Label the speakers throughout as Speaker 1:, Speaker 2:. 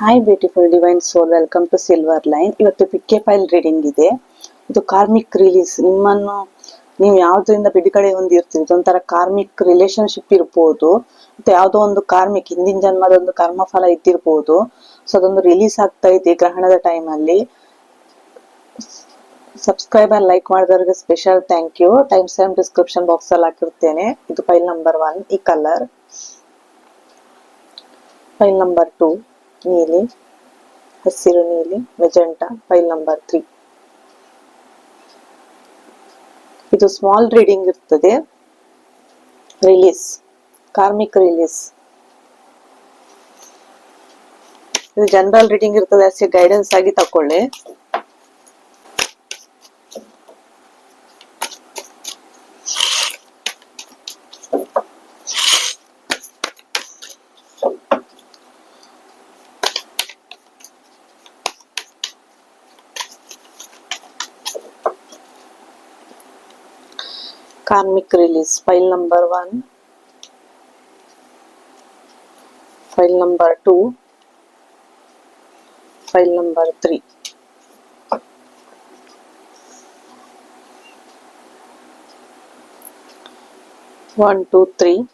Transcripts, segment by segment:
Speaker 1: Hi beautiful divine soul welcome to silver line ಇವತ್ತು pick a file reading ಇದೆ. ಇದು karmic release ನಿಮ್ಮನ್ನು ನೀವು ಯಾವ್ದ್ರಿಂದ ಬಿಡುಗಡೆ ಹೊಂದಿರ್ತೀರಿ? ಇದೊಂಥರ ಕಾರ್ಮಿಕ್ ರಿಲೇಶನ್ಶಿಪ್ ಇರ್ಬೋದು. ಮತ್ತೆ ಯಾವುದೋ ಒಂದು ಕಾರ್ಮಿಕ್ ಹಿಂದಿನ ಜನ್ಮದ ಒಂದು ಕರ್ಮಫಲ ಇದ್ದಿರ್ಬೋದು. ಸೊ ಅದೊಂದು ರಿಲೀಸ್ ಆಗ್ತಾ ಇದೆ ಗ್ರಹಣದ time ಅಲ್ಲಿ. Subscribe and like ಮಾಡಿದವ್ರಿಗೆ special thank you time same description box ಅಲ್ಲಿ ಹಾಕಿರ್ತೇನೆ. ಇದು ಫೈಲ್ ನಂಬರ್ ಒನ್ ಈ ಕಲರ್ ಫೈಲ್ ನಂಬರ್ ಟೂ ನೀಲಿ ಹಸಿರು ನೀಲಿ ಮೆಜೆಂಟಾ ಫೈಲ್ ನಂಬರ್ ತ್ರೀ ಇದು ಸ್ಮಾಲ್ ರೀಡಿಂಗ್ ಇರ್ತದೆ. ರಿಲೀಸ್ ಕಾರ್ಮಿಕ್ ರಿಲೀಸ್ ಇದು ಜನರಲ್ ರೀಡಿಂಗ್ ಇರ್ತದೆ ಅಷ್ಟೇ ಗೈಡೆನ್ಸ್ ಆಗಿ ತಕೊಳ್ಳಿ. karmic release file number 1 file number 2 file number 3 1 2 3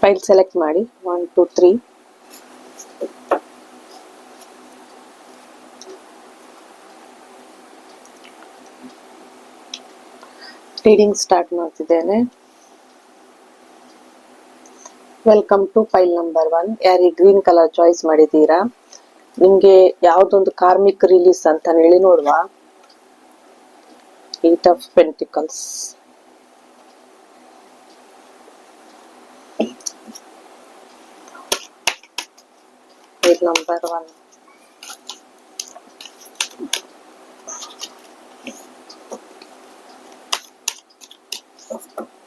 Speaker 1: file select ಮಾಡಿ one two three reading start ಮಾಡ್ತಿದ್ದೇನೆ. Welcome to file number one ಯಾರಿಗೆ ಗ್ರೀನ್ ಕಲರ್ ಚಾಯ್ಸ್ ಮಾಡಿದ್ದೀರಾ? ನಿಮ್ಗೆ ಯಾವುದೊಂದು ಕಾರ್ಮಿಕ್ ರಿಲೀಸ್ ಅಂತ ಹೇಳಿ ನೋಡುವ. Eight of pentacles number one Thank you.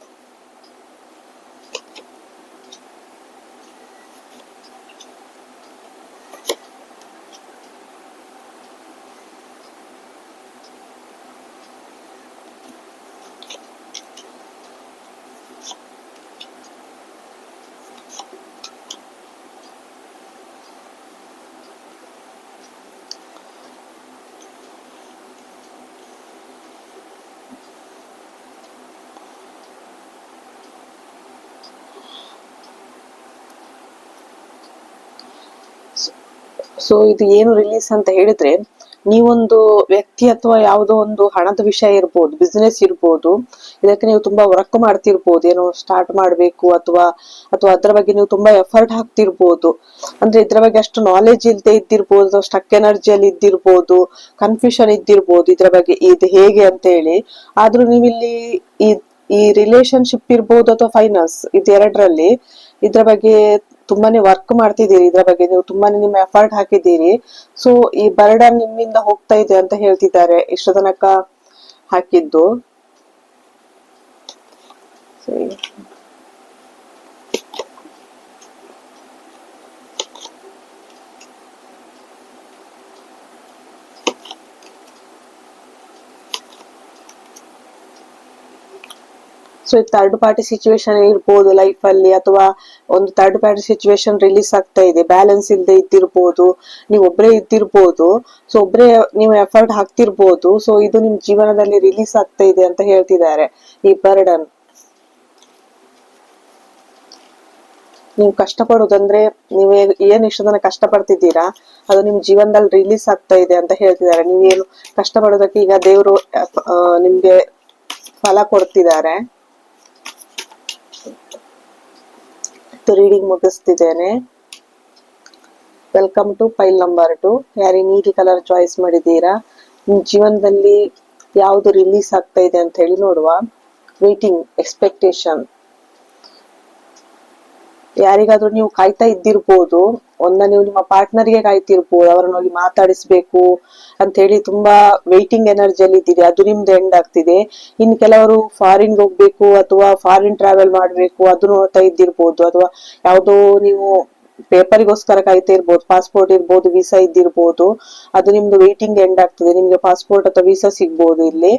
Speaker 1: So ಇದು ಏನು ರಿಲೀಸ್ ಅಂತ ಹೇಳಿದ್ರೆ, ನೀವೊಂದು ವ್ಯಕ್ತಿ ಅಥವಾ ಯಾವುದೋ ಒಂದು ಹಣದ ವಿಷಯ ಇರ್ಬೋದು ಬಿಸ್ನೆಸ್ ಇರ್ಬೋದು, ಇದಕ್ಕೆ ನೀವು ತುಂಬಾ ವರ್ಕ್ ಮಾಡ್ತಿರ್ಬೋದು, ಏನೋ ಸ್ಟಾರ್ಟ್ ಮಾಡ್ಬೇಕು ಅಥವಾ ಅಥವಾ ಅದ್ರ ಬಗ್ಗೆ ನೀವು ತುಂಬಾ ಎಫರ್ಟ್ ಹಾಕ್ತಿರ್ಬೋದು. ಅಂದ್ರೆ ಇದ್ರ ಬಗ್ಗೆ ಅಷ್ಟು ನಾಲೆಜ್ ಇಲ್ಲದೆ ಇದ್ದಿರ್ಬೋದು ಸ್ಟಕ್ ಎನರ್ಜಿಯಲ್ಲಿ ಇದ್ದಿರ್ಬೋದು ಕನ್ಫ್ಯೂಷನ್ ಇದ್ದಿರ್ಬೋದು, ಇದ್ರ ಬಗ್ಗೆ ಇದು ಹೇಗೆ ಅಂತ ಹೇಳಿ, ಆದ್ರೂ ನೀವಿಲ್ಲಿ ಈ ಈ ರಿಲೇಶನ್ಶಿಪ್ ಇರ್ಬೋದು ಅಥವಾ ಫೈನಾನ್ಸ್ ಇದೆರಡರಲ್ಲಿ ಇದ್ರ ಬಗ್ಗೆ ತುಂಬಾನೇ ವರ್ಕ್ ಮಾಡ್ತಿದ್ದೀರಿ ಇದ್ರ ಬಗ್ಗೆ. ನೀವು ತುಂಬಾನೇ ನಿಮ್ಮ ಎಫರ್ಟ್ ಹಾಕಿದ್ದೀರಿ. ಸೊ ಈ ಬರ್ಡನ್ ನಿಮ್ಮಿಂದ ಹೋಗ್ತಾ ಇದೆ ಅಂತ ಹೇಳ್ತಿದ್ದಾರೆ ಇಷ್ಟು ತನಕ ಹಾಕಿದ್ದು. ಸೊ ಥರ್ಡ್ ಪಾರ್ಟಿ ಸಿಚುವೇಶನ್ ಇರ್ಬೋದು ಲೈಫ್ ಅಲ್ಲಿ ಅಥವಾ ಒಂದು ಥರ್ಡ್ ಪಾರ್ಟಿ ಸಿಚುವೇಶನ್ ರಿಲೀಸ್ ಆಗ್ತಾ ಇದೆ ಬ್ಯಾಲೆನ್ಸ್ ಇಲ್ಲದೆ ಇದ್ದಿರ್ಬೋದು, ನೀವು ಒಬ್ಬರೇ ಇದ್ದಿರ್ಬೋದು ಸೊ ಒಬ್ಬರೇ ನೀವು ಎಫರ್ಟ್ ಹಾಕ್ತಿರ್ಬೋದು ಸೊ ಇದು ನಿಮ್ ಜೀವನದಲ್ಲಿ ರಿಲೀಸ್ ಆಗ್ತಾ ಇದೆ ಅಂತ ಹೇಳ್ತಿದ್ದಾರೆ ಈ ಬರ್ಡನ್ ನೀವು ಕಷ್ಟಪಡೋದಂದ್ರೆ ನೀವು ಏನ್- ಇಷ್ಟು ತನಕ ಕಷ್ಟ ಪಡ್ತಿದ್ದೀರಾ ಅದು ನಿಮ್ ಜೀವನದಲ್ಲಿ ರಿಲೀಸ್ ಆಗ್ತಾ ಇದೆ ಅಂತ ಹೇಳ್ತಿದ್ದಾರೆ. ನೀವೇನು ಕಷ್ಟ ಪಡೋದಕ್ಕೆ ಈಗ ದೇವರು ನಿಮ್ಗೆ ಫಲ ಕೊಡ್ತಿದ್ದಾರೆ. Reading ಮುಗಿಸ್ತಿದ್ದೇನೆ. Welcome to file number two ಯಾರಿ ನೀಲಿ ಕಲರ್ ಚಾಯ್ಸ್ ಮಾಡಿದ್ದೀರಾ, ನಿಮ್ಮ ಜೀವನದಲ್ಲಿ ಯಾವುದು ರಿಲೀಸ್ ಆಗ್ತಾ ಇದೆ ಅಂತ ಹೇಳಿ ನೋಡುವ. ವೇಟಿಂಗ್ ಎಕ್ಸ್ಪೆಕ್ಟೇಷನ್ ಯಾರಿಗಾದ್ರೂ ನೀವು ಕಾಯ್ತಾ ಇದ್ದಿರ್ಬೋದು ಒಂದ ನೀವು ನಿಮ್ಮ ಪಾರ್ಟ್ನರ್ಗೆ ಕಾಯ್ತಿರ್ಬೋದು, ಅವರನ್ನ ಹೋಗಿ ಮಾತಾಡಿಸ್ಬೇಕು ಅಂತ ಹೇಳಿ ತುಂಬಾ ವೇಟಿಂಗ್ ಎನರ್ಜಿಯಲ್ಲಿ ಇದ್ದೀರಿ. ಅದು ನಿಮ್ದು ಎಂಡ್ ಆಗ್ತಿದೆ. ಇನ್ ಕೆಲವರು ಫಾರಿನ್ ಹೋಗ್ಬೇಕು ಅಥವಾ ಫಾರಿನ್ ಟ್ರಾವೆಲ್ ಮಾಡ್ಬೇಕು ಅದು ನೋಡ್ತಾ ಇದ್ದಿರ್ಬೋದು ಅಥವಾ ಯಾವುದೋ ನೀವು ಪೇಪರಿಗೋಸ್ಕರ ಕಾಯ್ತಾ ಇರ್ಬೋದು ಪಾಸ್ಪೋರ್ಟ್ ಇರ್ಬೋದು ವೀಸಾ ಇದ್ದಿರ್ಬೋದು, ಅದು ನಿಮ್ದು ವೇಟಿಂಗ್ ಎಂಡ್ ಆಗ್ತದೆ. ನಿಮ್ಗೆ ಪಾಸ್ಪೋರ್ಟ್ ಅಥವಾ ವೀಸಾ ಸಿಗ್ಬೋದು ಇಲ್ಲಿ.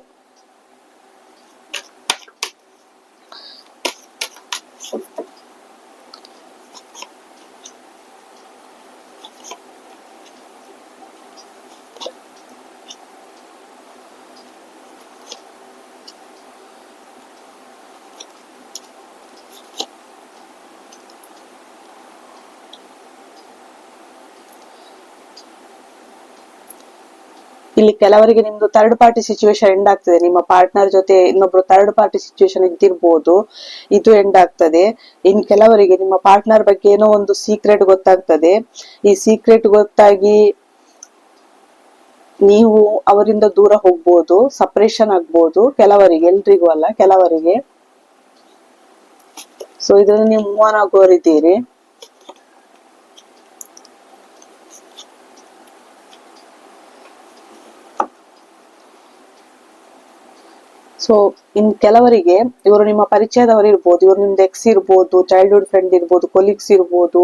Speaker 1: ಇಲ್ಲಿ ಕೆಲವರಿಗೆ ನಿಮ್ದು ಥರ್ಡ್ ಪಾರ್ಟಿ ಸಿಚುವೇಶನ್ ಎಂಡ್ ಆಗ್ತದೆ. ನಿಮ್ಮ ಪಾರ್ಟ್ನರ್ ಜೊತೆ ಇನ್ನೊಬ್ರು ಥರ್ಡ್ ಪಾರ್ಟಿ ಸಿಚುವೇಶನ್ ಇದ್ದಿರ್ಬೋದು, ಇದು ಎಂಡ್ ಆಗ್ತದೆ. ಇನ್ ಕೆಲವರಿಗೆ ನಿಮ್ಮ ಪಾರ್ಟ್ನರ್ ಬಗ್ಗೆ ಏನೋ ಒಂದು ಸೀಕ್ರೆಟ್ ಗೊತ್ತಾಗ್ತದೆ. ಈ ಸೀಕ್ರೆಟ್ ಗೊತ್ತಾಗಿ ನೀವು ಅವರಿಂದ ದೂರ ಹೋಗ್ಬೋದು ಸಪರೇಷನ್ ಆಗ್ಬೋದು, ಕೆಲವರಿಗೆ, ಎಲ್ರಿಗೂ ಅಲ್ಲ, ಕೆಲವರಿಗೆ. ಸೊ ಇದರಲ್ಲಿ ನೀವು ಮೂವನ್ ಆಗೋರಿದ್ದೀರಿ ಸೊ ಇನ್ ಕೆಲವರಿಗೆ ಇವರು ನಿಮ್ಮ ಪರಿಚಯದವರು ಇರ್ಬೋದು, ಇವರು ನಿಮ್ದು ಎಕ್ಸ್ ಇರ್ಬೋದು ಚೈಲ್ಡ್ಹುಡ್ ಫ್ರೆಂಡ್ ಇರ್ಬೋದು ಕೊಲೀಗ್ಸ್ ಇರ್ಬೋದು,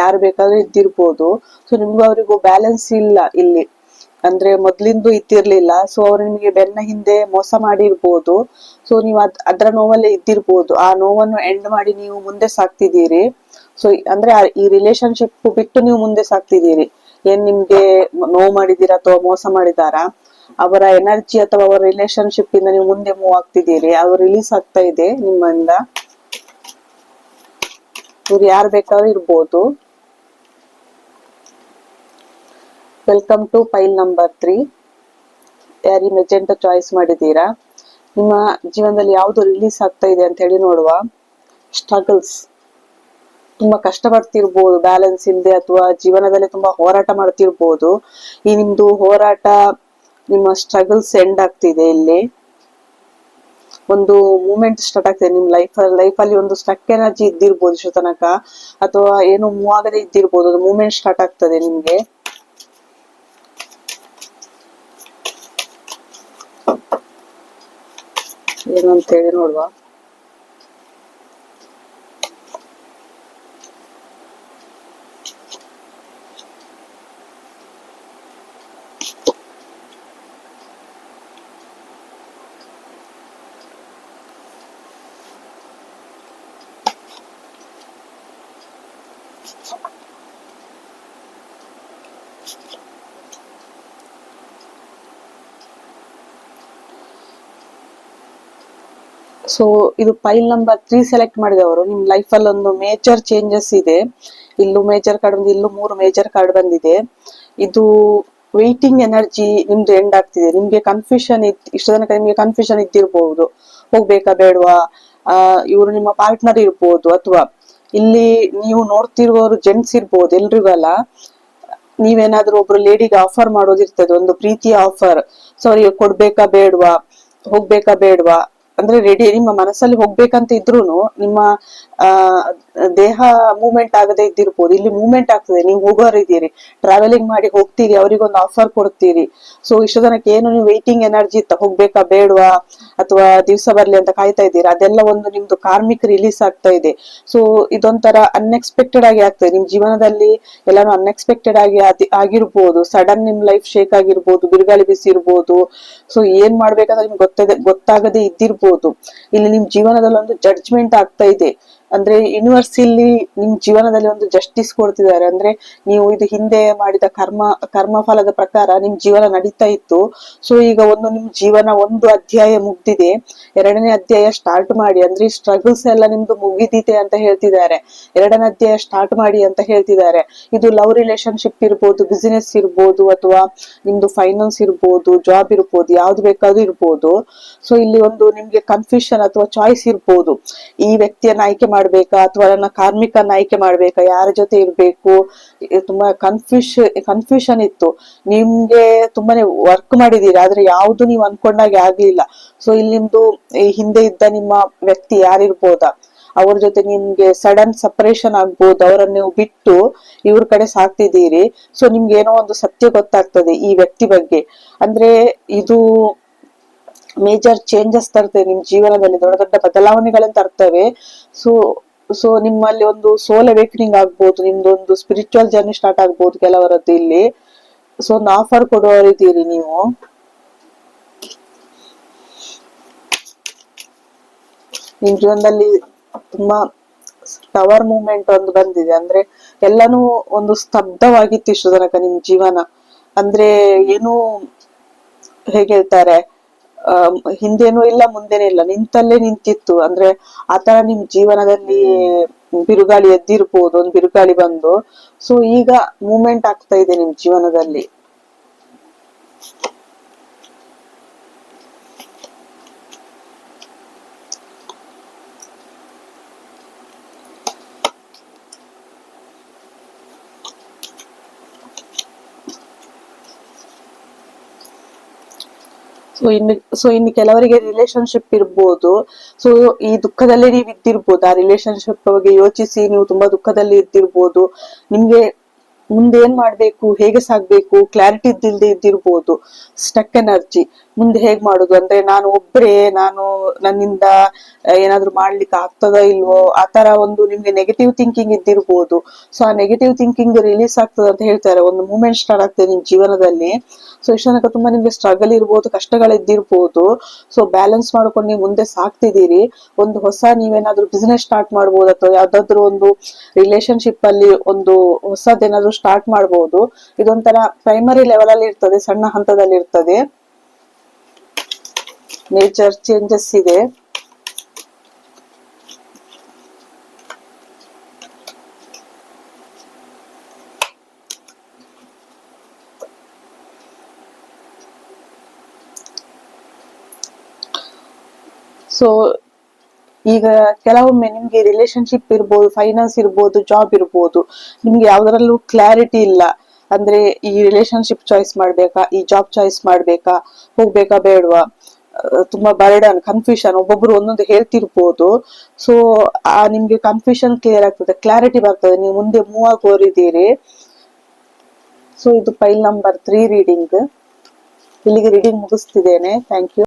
Speaker 1: ಯಾರು ಬೇಕಾದ್ರೂ ಇದ್ದಿರ್ಬೋದು. ಸೊ ನಿಮ್ಗೂ ಅವರಿಗೂ ಬ್ಯಾಲೆನ್ಸ್ ಇಲ್ಲ ಇಲ್ಲಿ. ಅಂದ್ರೆ ಮೊದ್ಲಿಂದು ಇದ್ದಿರ್ಲಿಲ್ಲ. ಸೊ ಅವ್ರು ನಿಮಗೆ ಬೆನ್ನ ಹಿಂದೆ ಮೋಸ ಮಾಡಿರ್ಬೋದು. ಸೊ ನೀವು ಅದ್, ಅದ್ರ ನೋವಲ್ಲೇ ಇದ್ದಿರ್ಬೋದು. ಆ ನೋವನ್ನು ಎಂಡ್ ಮಾಡಿ ನೀವು ಮುಂದೆ ಸಾಕ್ತಿದ್ದೀರಿ. ಸೊ ಅಂದ್ರೆ ಈ ರಿಲೇಶನ್ಶಿಪ್ ಬಿಟ್ಟು ನೀವು ಮುಂದೆ ಸಾಕ್ತಿದ್ದೀರಿ. ಏನ್ ನಿಮ್ಗೆ ನೋವು ಮಾಡಿದೀರಾ ಅಥವಾ ಮೋಸ ಮಾಡಿದಾರಾ ಅವರ ಎನರ್ಜಿ ಅಥವಾ ಅವರ ರಿಲೇಶನ್ಶಿಪ್ ಇಂದ ನೀವು ಮುಂದೆ ಮೂವ್ ಆಗ್ತಿದ್ದೀರಿ. ಅವ್ರು ರಿಲೀಸ್ ಆಗ್ತಾ ಇದೆ ನಿಮ್ಮಿಂದ. ಇವ್ರು ಯಾರು ಬೇಕಾದ್ರೂ ಇರ್ಬೋದು. Welcome to file number three ಯಾರಿ ಮೆಜೆಂಟ ಚಾಯ್ಸ್ ಮಾಡಿದ್ದೀರಾ? ನಿಮ್ಮ ಜೀವನದಲ್ಲಿ ಯಾವುದು ರಿಲೀಸ್ ಆಗ್ತಾ ಇದೆ ಅಂತ ಹೇಳಿ ನೋಡುವ. ಸ್ಟ್ರಗಲ್ಸ್ ತುಂಬಾ ಕಷ್ಟ ಪಡ್ತಿರ್ಬೋದು ಬ್ಯಾಲೆನ್ಸ್ ಇಲ್ಲದೆ ಅಥವಾ ಜೀವನದಲ್ಲಿ ತುಂಬಾ ಹೋರಾಟ ಮಾಡ್ತಿರ್ಬೋದು. ಈ ನಿಮ್ದು ಹೋರಾಟ ನಿಮ್ಮ ಸ್ಟ್ರಗಲ್ಸ್ ಎಂಡ್ ಆಗ್ತಿದೆ ಇಲ್ಲಿ. ಒಂದು ಮೂಮೆಂಟ್ ಸ್ಟಾರ್ಟ್ ಆಗ್ತದೆ. ನಿಮ್ಮ ಲೈಫ್ ಲೈಫ್ ಅಲ್ಲಿ ಒಂದು ಸ್ಟಕ್ ಎನರ್ಜಿ ಇದ್ದಿರ್ಬೋದು ಇಷ್ಟು ತನಕ ಅಥವಾ ಏನು ಮೂವ್ ಆಗದೆ ಇದ್ದಿರ್ಬೋದು, ಅದು ಮೂಮೆಂಟ್ ಸ್ಟಾರ್ಟ್ ಆಗ್ತದೆ ನಿಮ್ಗೆ. ಏನಂತ ಹೇಳಿ ನೋಡುವ. ಸೊ ಇದು ಫೈಲ್ ನಂಬರ್ ತ್ರೀ ಸೆಲೆಕ್ಟ್ ಮಾಡಿದವರು. ನಿಮ್ ಲೈಫ್ ಅಲ್ಲಿ ಒಂದು ಮೇಜರ್ ಚೇಂಜಸ್ ಇದೆ. ಇಲ್ಲೂ ಮೇಜರ್ ಕಾರ್ಡ್ ಬಂದಿದೆ, ಇಲ್ಲೂ ಮೂರು ಮೇಜರ್ ಕಾರ್ಡ್ ಬಂದಿದೆ. ಇದು ವೆಯ್ಟಿಂಗ್ ಎನರ್ಜಿ ನಿಮ್ದು ಎಂಡ್ ಆಗ್ತಿದೆ. ನಿಮ್ಗೆ ಕನ್ಫ್ಯೂಷನ್ ಇದ್, ಇಷ್ಟು ತನಕ ನಿಮ್ಗೆ ಕನ್ಫ್ಯೂಷನ್ ಇದ್ದಿರ್ಬಹುದು ಹೋಗ್ಬೇಕಾ ಬೇಡವಾ? ಇವರು ನಿಮ್ಮ ಪಾರ್ಟ್ನರ್ ಇರ್ಬೋದು, ಅಥವಾ. ಇಲ್ಲಿ ನೀವು ನೋಡ್ತಿರುವವರು ಜೆಂಟ್ಸ್ ಇರ್ಬೋದು ಎಲ್ರಿಗೂ ಅಲ್ಲ. ನೀವೇನಾದ್ರೂ ಒಬ್ರು ಲೇಡಿಗೆ ಆಫರ್ ಮಾಡೋದಿರ್ತದೆ ಒಂದು ಪ್ರೀತಿಯ ಆಫರ್ ಸೊ ಅವ್ರಿಗೆ ಕೊಡ್ಬೇಕಾ ಬೇಡ್ವಾ? ಹೋಗ್ಬೇಕಾ ಬೇಡ್ವಾ? ಅಂದ್ರೆ ರೆಡಿ ನಿಮ್ಮ ಮನಸ್ಸಲ್ಲಿ ಹೋಗ್ಬೇಕಂತ ಇದ್ರೂನು ನಿಮ್ಮ, ಆ, ದೇಹ ಮೂವ್ಮೆಂಟ್ ಆಗದೆ ಇದ್ದಿರ್ಬೋದು. ಇಲ್ಲಿ ಮೂವ್ಮೆಂಟ್ ಆಗ್ತದೆ. ನೀವು ಹೋಗೋರಿದ್ದೀರಿ. ಟ್ರಾವೆಲಿಂಗ್ ಮಾಡಿ ಹೋಗ್ತೀರಿ. ಅವರಿಗೊಂದು ಆಫರ್ ಕೊಡ್ತೀರಿ. ಸೊ ಇಷ್ಟು ಜನಕ್ಕೆ ಏನು ನೀವು ವೇಟಿಂಗ್ ಎನರ್ಜಿ ಇತ್ತ? ಹೋಗ್ಬೇಕಾ? ಬೇಡವಾ? ಅಥವಾ ದಿವಸ ಬರ್ಲಿ ಅಂತ ಕಾಯ್ತಾ ಇದ್ದೀರಾ? ಅದೆಲ್ಲ ಒಂದು ನಿಮ್ದು ಕಾರ್ಮಿಕ್ ರಿಲೀಸ್ ಆಗ್ತಾ ಇದೆ. ಸೊ ಇದೊಂಥರ ಅನ್ಎಕ್ಸ್ಪೆಕ್ಟೆಡ್ ಆಗಿ ಆಗ್ತದೆ. ನಿಮ್ ಜೀವನದಲ್ಲಿ ಎಲ್ಲಾನು ಅನ್ಎಕ್ಸ್ಪೆಕ್ಟೆಡ್ ಆಗಿ ಆಗಿರ್ಬೋದು. ಸಡನ್ ನಿಮ್ ಲೈಫ್ ಶೇಕ್ ಆಗಿರ್ಬೋದು. ಬಿರುಗಾಳಿ ಬಿಸಿ ಇರ್ಬೋದು ಸೊ ಏನ್ ಮಾಡ್ಬೇಕಂದ್ರೆ ನಿಮ್ಗೆ ಗೊತ್ತದೆ, ಗೊತ್ತಾಗದೆ ಇದ್ದಿರ್ಬೋದು. ಇಲ್ಲಿ ನಿಮ್ ಜೀವನದಲ್ಲಿ ಒಂದು ಜಡ್ಜ್ಮೆಂಟ್ ಆಗ್ತಾ ಇದೆ. ಅಂದ್ರೆ ಯೂನಿವರ್ಸ್ ಇಲ್ಲಿ ನಿಮ್ ಜೀವನದಲ್ಲಿ ಒಂದು ಜಸ್ಟಿಸ್ ಕೊಡ್ತಿದ್ದಾರೆ. ಅಂದ್ರೆ ನೀವು ಇದು ಹಿಂದೆ ಮಾಡಿದ ಕರ್ಮ ಕರ್ಮ ಫಲದ ಪ್ರಕಾರ ನಿಮ್ ಜೀವನ ನಡೀತಾ ಇತ್ತು. ಸೊ ಈಗ ಒಂದು ನಿಮ್ ಜೀವನ ಒಂದು ಅಧ್ಯಾಯ ಮುಗ್ದಿದೆ. ಎರಡನೇ ಅಧ್ಯಾಯ ಸ್ಟಾರ್ಟ್ ಮಾಡಿ, ಅಂದ್ರೆ ಸ್ಟ್ರಗಲ್ಸ್ ಎಲ್ಲ ನಿಮ್ದು ಮುಗಿದಿದೆ ಅಂತ ಹೇಳ್ತಿದ್ದಾರೆ. ಎರಡನೇ ಅಧ್ಯಾಯ ಸ್ಟಾರ್ಟ್ ಮಾಡಿ ಅಂತ ಹೇಳ್ತಿದ್ದಾರೆ. ಇದು ಲವ್ ರಿಲೇಶನ್ಶಿಪ್ ಇರ್ಬೋದು ಬಿಸಿನೆಸ್ ಇರ್ಬೋದು, ಅಥವಾ ನಿಮ್ದು ಫೈನಾನ್ಸ್ ಇರ್ಬೋದು ಜಾಬ್ ಇರ್ಬೋದು, ಯಾವ್ದು ಬೇಕಾದ್ರೂ ಇರ್ಬೋದು. ಸೊ ಇಲ್ಲಿ ಒಂದು ನಿಮ್ಗೆ ಕನ್ಫ್ಯೂಷನ್ ಅಥವಾ ಚಾಯ್ಸ್ ಇರ್ಬೋದು. ಈ ವ್ಯಕ್ತಿಯನ್ನ ಆಯ್ಕೆ ಮಾಡ್ಬೇಕಾ ಅಥವಾ ನನ್ನ ಕಾರ್ಮಿಕನ ಆಯ್ಕೆ ಮಾಡ್ಬೇಕಾ? ಯಾರ ಜೊತೆ ಇರ್ಬೇಕು? ತುಂಬಾ ಕನ್ಫ್ಯೂಷ್ ಕನ್ಫ್ಯೂಷನ್ ಇತ್ತು. ನಿಮ್ಗೆ ತುಂಬಾನೇ ವರ್ಕ್ ಮಾಡಿದೀರಿ ಆದ್ರೆ ಯಾವ್ದು ನೀವು ಅನ್ಕೊಂಡಾಗೆ ಆಗ್ಲಿಲ್ಲ. ಸೊ ಇಲ್ಲಿ ನಿಮ್ದು ಹಿಂದೆ ಇದ್ದ ನಿಮ್ಮ ವ್ಯಕ್ತಿ ಯಾರಿರ್ಬೋದಾ? ಅವ್ರ ಜೊತೆ ನಿಮ್ಗೆ ಸಡನ್ ಸಪರೇಷನ್ ಆಗ್ಬೋದು. ಅವರನ್ನ ನೀವು ಬಿಟ್ಟು ಇವ್ರ ಕಡೆ ಸಾಕ್ತಿದ್ದೀರಿ. ಸೊ ನಿಮ್ಗೆ ಏನೋ ಒಂದು ಸತ್ಯ ಗೊತ್ತಾಗ್ತದೆ ಈ ವ್ಯಕ್ತಿ ಬಗ್ಗೆ. ಅಂದ್ರೆ ಇದು ಮೇಜರ್ ಚೇಂಜಸ್ ತರ್ತವೆ, ನಿಮ್ ಜೀವನದಲ್ಲಿ ದೊಡ್ಡ ದೊಡ್ಡ ಬದಲಾವಣೆಗಳನ್ನ ತರ್ತವೆ. ಸೊ ಸೊ ನಿಮ್ಮಲ್ಲಿ ಒಂದು ಸೋಲ್ ಅವೇಕನಿಂಗ್ ಆಗ್ಬೋದು, ನಿಮ್ದು ಒಂದು ಸ್ಪಿರಿಚುವಲ್ ಜರ್ನಿ ಸ್ಟಾರ್ಟ್ ಆಗ್ಬೋದು ಕೆಲವರದ್ದು ಇಲ್ಲಿ. ಸೊ ಒಂದು ಆಫರ್ ಕೊಡುವರಿದ್ದೀರಿ ನೀವು. ನಿಮ್ ಜೀವನದಲ್ಲಿ ತುಂಬಾ ಟವರ್ ಮೂಮೆಂಟ್ ಒಂದು ಬಂದಿದೆ. ಅಂದ್ರೆ ಎಲ್ಲಾನು ಒಂದು ಸ್ತಬ್ಧವಾಗಿತ್ತು ಇಷ್ಟು ತನಕ ನಿಮ್ ಜೀವನ. ಅಂದ್ರೆ ಏನು ಹೇಗೆ ಹೇಳ್ತಾರೆ ಹಿಂದೆನೂ ಇಲ್ಲ ಮುಂದೆನೂ ಇಲ್ಲ. ನಿಂತಲ್ಲೇ ನಿಂತಿತ್ತು. ಅಂದ್ರೆ ಆತರ ನಿಮ್ ಜೀವನದಲ್ಲಿ ಬಿರುಗಾಳಿ ಎದ್ದಿರ್ಬೋದು ಒಂದ್ ಬಿರುಗಾಳಿ ಬಂದು. ಸೊ ಈಗ ಮೂಮೆಂಟ್ ಆಗ್ತಾ ಇದೆ ನಿಮ್ ಜೀವನದಲ್ಲಿ. ಸೊ ಇನ್ನು ಸೊ ಇನ್ನು ಕೆಲವರಿಗೆ ರಿಲೇಶನ್ಶಿಪ್ ಇರ್ಬೋದು. ಸೊ ಈ ದುಃಖದಲ್ಲಿ ನೀವು ಇದ್ದಿರ್ಬೋದು ಆ ರಿಲೇಶನ್ಶಿಪ್ ಬಗ್ಗೆ ಯೋಚಿಸಿ, ನೀವು ತುಂಬಾ ದುಃಖದಲ್ಲಿ ಇದ್ದಿರ್ಬೋದು. ನಿಮ್ಗೆ ಮುಂದೆ ಏನ್ ಮಾಡ್ಬೇಕು, ಹೇಗೆ ಸಾಗ್ಬೇಕು ಕ್ಲಾರಿಟಿ ಇದ್ದಿಲ್ದೆ ಇದ್ದಿರ್ಬೋದು ಸ್ಟಕ್ ಎನರ್ಜಿ ಮುಂದೆ ಹೇಗ್ ಮಾಡುದು? ಅಂದ್ರೆ ನಾನು ಒಬ್ಬರೇ ನಾನು ನನ್ನಿಂದ ಏನಾದ್ರು ಮಾಡ್ಲಿಕ್ಕೆ ಆಗ್ತದ ಇಲ್ವೋ, ಆ ತರ ಒಂದು ನಿಮ್ಗೆ ನೆಗೆಟಿವ್ ಥಿಂಕಿಂಗ್ ಇದ್ದಿರ್ಬೋದು. ಸೊ ಆ ನೆಗೆಟಿವ್ ಥಿಂಕಿಂಗ್ ರಿಲೀಸ್ ಆಗ್ತದೆ ಅಂತ ಹೇಳ್ತಾರೆ ಒಂದು ಮೂಮೆಂಟ್ ಸ್ಟಾರ್ಟ್ ಆಗ್ತದೆ ನಿಮ್ ಜೀವನದಲ್ಲಿ. ಸೊ ಇಷ್ಟನಕ ತುಂಬಾ ನಿಮ್ಗೆ ಸ್ಟ್ರಗಲ್ ಇರ್ಬೋದು ಕಷ್ಟಗಳಿದ್ದಿರ್ಬೋದು ಸೊ ಬ್ಯಾಲೆನ್ಸ್ ಮಾಡ್ಕೊಂಡು ನೀವು ಮುಂದೆ ಸಾಕ್ತಿದ್ದೀರಿ ಒಂದು ಹೊಸ ನೀವೇನಾದ್ರೂ ಬಿಸ್ನೆಸ್ ಸ್ಟಾರ್ಟ್ ಮಾಡ್ಬೋದು, ಅಥವಾ ಯಾವ್ದಾದ್ರು ಒಂದು ರಿಲೇಶನ್ಶಿಪ್ ಅಲ್ಲಿ ಒಂದು ಹೊಸದೇನಾದ್ರೂ ಸ್ಟಾರ್ಟ್ ಮಾಡಬಹುದು ಇದೊಂಥರ ಪ್ರೈಮರಿ ಲೆವೆಲ್ ಅಲ್ಲಿ ಇರ್ತದೆ ಸಣ್ಣ ಹಂತದಲ್ಲಿ ಇರ್ತದೆ. ನೇಚರ್ ಚೇಂಜಸ್ ಇದೆ ಸೊ ಈಗ ಕೆಲವೊಮ್ಮೆ ನಿಮ್ಗೆ ರಿಲೇಶನ್ಶಿಪ್ ಇರ್ಬೋದು ಫೈನಾನ್ಸ್ ಇರ್ಬೋದು ಜಾಬ್ ಇರ್ಬೋದು, ನಿಮ್ಗೆ ಯಾವ್ದ್ರಲ್ಲೂ ಕ್ಲಾರಿಟಿ ಇಲ್ಲ. ಅಂದ್ರೆ ಈ ರಿಲೇಶನ್ಶಿಪ್ ಚಾಯ್ಸ್ ಮಾಡ್ಬೇಕಾ, ಈ ಜಾಬ್ ಚಾಯ್ಸ್ ಮಾಡ್ಬೇಕಾ, ಹೋಗ್ಬೇಕಾ ಬೇಡವಾ? ತುಂಬಾ ಬರ್ಡನ್ ಕನ್ಫ್ಯೂಷನ್ ಒಬ್ಬೊಬ್ರು ಒಂದೊಂದು ಹೇಳ್ತಿರ್ಬೋದು. ಸೊ ಆ ನಿಮ್ಗೆ ಕನ್ಫ್ಯೂಷನ್ ಕ್ಲಿಯರ್ ಆಗ್ತದೆ ಕ್ಲಾರಿಟಿ ಬರ್ತದೆ. ನೀವು ಮುಂದೆ ಮೂವ್ ಆಗೋರಿದ್ದೀರಿ. ಸೊ ಇದು ಫೈಲ್ ನಂಬರ್ ತ್ರೀ ರೀಡಿಂಗ್ ಇಲ್ಲಿಗೆ ರೀಡಿಂಗ್ ಮುಗಿಸ್ತಿದ್ದೇನೆ. Thank you